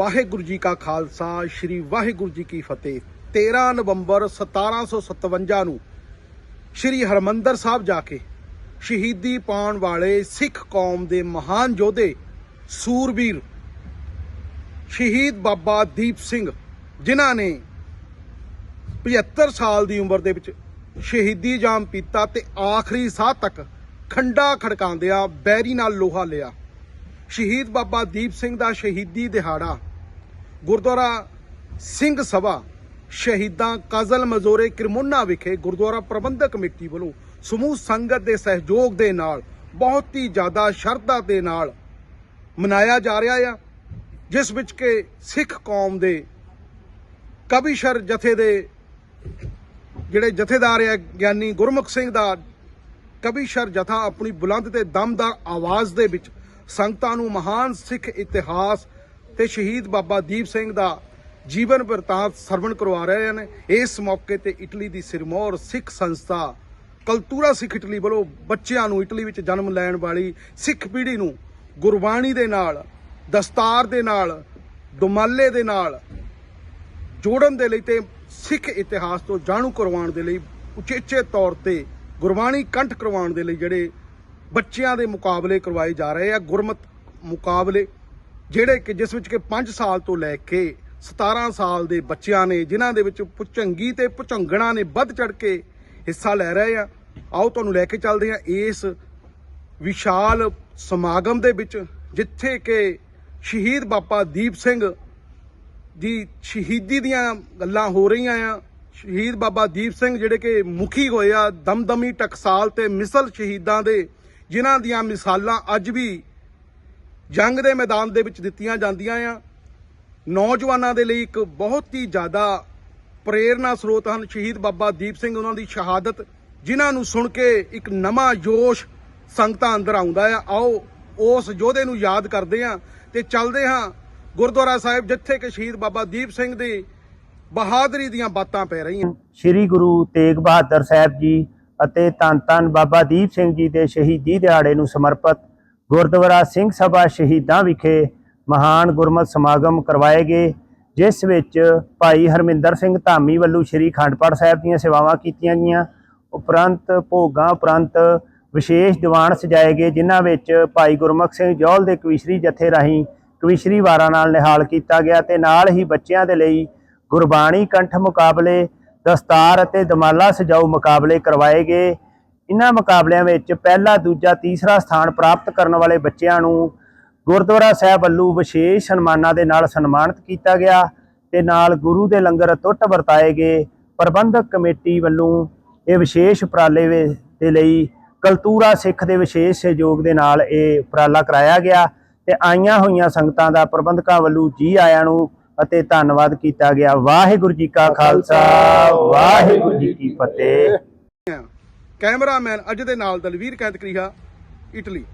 ਵਾਹਿਗੁਰੂ ਜੀ ਕਾ ਖਾਲਸਾ, ਸ੍ਰੀ ਵਾਹਿਗੁਰੂ ਜੀ ਕੀ ਫਤਿਹ। 13 ਨਵੰਬਰ 1757 ਨੂੰ ਸ੍ਰੀ ਹਰਮੰਦਰ ਸਾਹਿਬ ਜਾ ਕੇ ਸ਼ਹੀਦੀ ਪਾਉਣ ਵਾਲੇ ਸਿੱਖ ਕੌਮ ਦੇ ਮਹਾਨ ਯੋਧੇ, ਸੂਰਬੀਰ ਸ਼ਹੀਦ ਬਾਬਾ ਦੀਪ ਸਿੰਘ, ਜਿਨ੍ਹਾਂ ਨੇ 75 ਸਾਲ ਦੀ ਉਮਰ ਦੇ ਵਿੱਚ ਸ਼ਹੀਦੀ ਜਾਮ ਪੀਤਾ ਤੇ ਆਖਰੀ ਸਾਹ ਤੱਕ ਖੰਡਾ ਖੜਕਾਉਂਦਿਆਂ ਬੈਰੀ ਨਾਲ ਲੋਹਾ ਲਿਆ। ਸ਼ਹੀਦ ਬਾਬਾ ਦੀਪ ਸਿੰਘ ਦਾ ਸ਼ਹੀਦੀ ਦਿਹਾੜਾ ਗੁਰਦੁਆਰਾ ਸਿੰਘ ਸਭਾ ਸ਼ਹੀਦਾਂ ਕਾਜ਼ਲ ਮਜ਼ੋਰੇ ਕਿਰਮੁੰਨਾ ਵਿਖੇ ਗੁਰਦੁਆਰਾ ਪ੍ਰਬੰਧਕ ਕਮੇਟੀ ਵੱਲੋਂ ਸਮੂਹ ਸੰਗਤ ਦੇ ਸਹਿਯੋਗ ਦੇ ਨਾਲ, ਬਹੁਤ ਹੀ ਜ਼ਿਆਦਾ ਸ਼ਰਧਾ ਦੇ ਨਾਲ ਮਨਾਇਆ ਜਾ ਰਿਹਾ ਆ, ਜਿਸ ਵਿੱਚ ਕਿ ਸਿੱਖ ਕੌਮ ਦੇ ਕਵੀਸ਼ਰ ਜਥੇ ਦੇ ਜਿਹੜੇ ਜਥੇਦਾਰ ਆ, ਗਿਆਨੀ ਗੁਰਮੁਖ ਸਿੰਘ ਦਾ ਕਵੀਸ਼ਰ ਜਥਾ ਆਪਣੀ ਬੁਲੰਦ ਤੇ ਦਮਦਾਰ ਆਵਾਜ਼ ਦੇ ਵਿੱਚ ਸੰਗਤਾਂ ਨੂੰ ਮਹਾਨ ਸਿੱਖ ਇਤਿਹਾਸ ਤੇ ਸ਼ਹੀਦ ਬਾਬਾ ਦੀਪ ਸਿੰਘ ਦਾ ਜੀਵਨ ਵਰਤਾਂਤ ਸਰਵਣ ਕਰਵਾ ਰਹੇ ਹਨ। ਇਸ ਮੌਕੇ ਤੇ ਇਟਲੀ ਦੀ ਸਿਰਮੌਰ ਸਿੱਖ ਸੰਸਥਾ ਕਲਤੂਰਾ ਸਿੱਖ ਇਟਲੀ ਵੱਲੋਂ ਬੱਚਿਆਂ ਨੂੰ ਇਟਲੀ ਵਿੱਚ ਜਨਮ ਲੈਣ ਵਾਲੀ ਸਿੱਖ ਪੀੜ੍ਹੀ ਨੂੰ ਗੁਰਬਾਣੀ ਦੇ ਨਾਲ, ਦਸਤਾਰ ਦੇ ਨਾਲ, ਦੁਮਾਲੇ ਦੇ ਨਾਲ ਜੋੜਨ ਦੇ ਲਈ ਤੇ ਸਿੱਖ ਇਤਿਹਾਸ ਤੋਂ ਜਾਣੂ ਕਰਵਾਉਣ ਦੇ ਲਈ ਉਚੇਚੇ ਤੌਰ ਤੇ ਗੁਰਬਾਣੀ ਕੰਠ ਕਰਵਾਉਣ ਦੇ ਲਈ ਜਿਹੜੇ ਬੱਚਿਆਂ ਦੇ ਮੁਕਾਬਲੇ ਕਰਵਾਏ ਜਾ ਰਹੇ ਆ, ਗੁਰਮਤ ਮੁਕਾਬਲੇ ਜਿਹੜੇ ਕਿ ਜਿਸ ਵਿੱਚ ਕਿ 5 ਸਾਲ ਤੋਂ ਲੈ ਕੇ 17 ਸਾਲ ਦੇ ਬੱਚਿਆਂ ਨੇ, ਜਿਨ੍ਹਾਂ ਦੇ ਵਿੱਚ ਪੁਚੰਗੀ ਤੇ ਪੁਚੰਗਣਾ ਨੇ ਵੱਧ ਚੜ ਕੇ ਹਿੱਸਾ ਲੈ ਰਹੇ ਆ। ਆਓ ਤੁਹਾਨੂੰ ਲੈ ਕੇ ਚੱਲਦੇ ਆ ਇਸ ਵਿਸ਼ਾਲ ਸਮਾਗਮ ਦੇ ਵਿੱਚ, ਜਿੱਥੇ ਕਿ ਸ਼ਹੀਦ ਬਾਬਾ ਦੀਪ ਸਿੰਘ ਦੀ ਸ਼ਹੀਦੀ ਦੀਆਂ ਗੱਲਾਂ ਹੋ ਰਹੀਆਂ ਆ। ਸ਼ਹੀਦ ਬਾਬਾ ਦੀਪ ਸਿੰਘ ਜਿਹੜੇ ਕਿ ਮੁਖੀ ਹੋਏ ਆ, ਦਮਦਮੀ ਟਕਸਾਲ ਤੇ ਮਿਸਲ ਸ਼ਹੀਦਾਂ ਦੇ, ਜਿਨ੍ਹਾਂ ਦੀਆਂ ਮਿਸਾਲਾਂ ਅੱਜ ਵੀ ਜੰਗ ਦੇ ਮੈਦਾਨ ਦੇ ਵਿੱਚ ਦਿੱਤੀਆਂ ਜਾਂਦੀਆਂ ਆ। ਨੌਜਵਾਨਾਂ ਦੇ ਲਈ ਇੱਕ ਬਹੁਤ ਹੀ ਜ਼ਿਆਦਾ ਪ੍ਰੇਰਨਾ ਸਰੋਤ ਹਨ ਸ਼ਹੀਦ ਬਾਬਾ ਦੀਪ ਸਿੰਘ ਉਹਨਾਂ ਦੀ ਸ਼ਹਾਦਤ, ਜਿਨ੍ਹਾਂ ਨੂੰ ਸੁਣ ਕੇ ਇੱਕ ਨਵਾਂ ਜੋਸ਼ ਸੰਗਤਾਂ ਅੰਦਰ ਆਉਂਦਾ ਆ। ਆਓ, ਉਸ ਯੋਧੇ ਨੂੰ ਯਾਦ ਕਰਦੇ ਹਾਂ ਤੇ ਚੱਲਦੇ ਹਾਂ ਗੁਰਦੁਆਰਾ ਸਾਹਿਬ, ਜਿੱਥੇ ਕਿ ਸ਼ਹੀਦ ਬਾਬਾ ਦੀਪ ਸਿੰਘ ਦੀ ਬਹਾਦਰੀ ਦੀਆਂ ਬਾਤਾਂ ਪੈ ਰਹੀਆਂ। ਸ੍ਰੀ ਗੁਰੂ ਤੇਗ ਬਹਾਦਰ ਸਾਹਿਬ ਜੀ ਅਤੇ ਧੰਨ ਧੰਨ ਬਾਬਾ ਦੀਪ ਸਿੰਘ ਜੀ ਦੇ ਸ਼ਹੀਦੀ ਦਿਹਾੜੇ ਨੂੰ ਸਮਰਪਿਤ ਗੁਰਦੁਆਰਾ ਸਿੰਘ ਸਭਾ ਸ਼ਹੀਦਾਂ ਵਿਖੇ ਮਹਾਨ ਗੁਰਮਤਿ ਸਮਾਗਮ ਕਰਵਾਏ ਗਏ, ਜਿਸ ਵਿੱਚ ਭਾਈ ਹਰਮਿੰਦਰ ਸਿੰਘ ਧਾਮੀ ਵੱਲੋਂ ਸ੍ਰੀ ਖੰਡ ਪਾਠ ਸਾਹਿਬ ਦੀਆਂ ਸੇਵਾਵਾਂ ਕੀਤੀਆਂ ਗਈਆਂ। ਉਪਰੰਤ ਭੋਗਾਂ ਉਪਰੰਤ ਵਿਸ਼ੇਸ਼ ਦੀਵਾਨ ਸਜਾਏ ਗਏ, ਜਿਨ੍ਹਾਂ ਵਿੱਚ ਭਾਈ ਗੁਰਮੁਖ ਸਿੰਘ ਜੌਲ ਦੇ ਕਵਿਸ਼ਰੀ ਜਥੇ ਰਾਹੀਂ ਕਵਿਸ਼ਰੀ ਵਾਰਾਂ ਨਾਲ ਨਿਹਾਲ ਕੀਤਾ ਗਿਆ ਤੇ ਨਾਲ ਹੀ ਬੱਚਿਆਂ ਦੇ ਲਈ ਗੁਰਬਾਣੀ ਕੰਠ ਮੁਕਾਬਲੇ, ਦਸਤਾਰ ਅਤੇ ਦਮਾਲਾ ਸਜਾਊ ਮੁਕਾਬਲੇ ਕਰਵਾਏ ਗਏ। ਇਹਨਾਂ ਮੁਕਾਬਲਿਆਂ ਵਿੱਚ ਪਹਿਲਾ, ਦੂਜਾ, ਤੀਸਰਾ ਸਥਾਨ ਪ੍ਰਾਪਤ ਕਰਨ ਵਾਲੇ ਬੱਚਿਆਂ ਨੂੰ ਗੁਰਦੁਆਰਾ ਸਾਹਿਬ ਵੱਲੋਂ ਵਿਸ਼ੇਸ਼ ਸਨਮਾਨਾਂ ਦੇ ਨਾਲ ਸਨਮਾਨਿਤ ਕੀਤਾ ਗਿਆ ਤੇ ਨਾਲ ਗੁਰੂ ਦੇ ਲੰਗਰ ਟੁੱਟ ਵਰਤਾਏ ਗਏ। ਪ੍ਰਬੰਧਕ ਕਮੇਟੀ ਵੱਲੋਂ ਇਹ ਵਿਸ਼ੇਸ਼ ਉਪਰਾਲੇ ਵੇ- ਦੇ ਲਈ ਕਲਤੂਰਾ ਸਿੱਖ ਦੇ ਵਿਸ਼ੇਸ਼ ਸਹਿਯੋਗ ਦੇ ਨਾਲ ਇਹ ਉਪਰਾਲਾ ਕਰਾਇਆ ਗਿਆ ਤੇ ਆਈਆਂ ਹੋਈਆਂ ਸੰਗਤਾਂ ਦਾ ਪ੍ਰਬੰਧਕਾਂ ਵੱਲੋਂ ਜੀ ਆਇਆਂ ਨੂੰ ਅਤੇ ਧੰਨਵਾਦ ਕੀਤਾ ਗਿਆ। ਵਾਹਿਗੁਰੂ ਜੀ ਕਾ ਖਾਲਸਾ, ਵਾਹਿਗੁਰੂ ਜੀ ਕੀ ਫਤਿਹ। ਕੈਮਰਾਮੈਨ ਅਜੇ ਦੇ ਨਾਲ ਦਲਵੀਰ ਕੈਦਕਰੀਹਾ ਇਟਲੀ।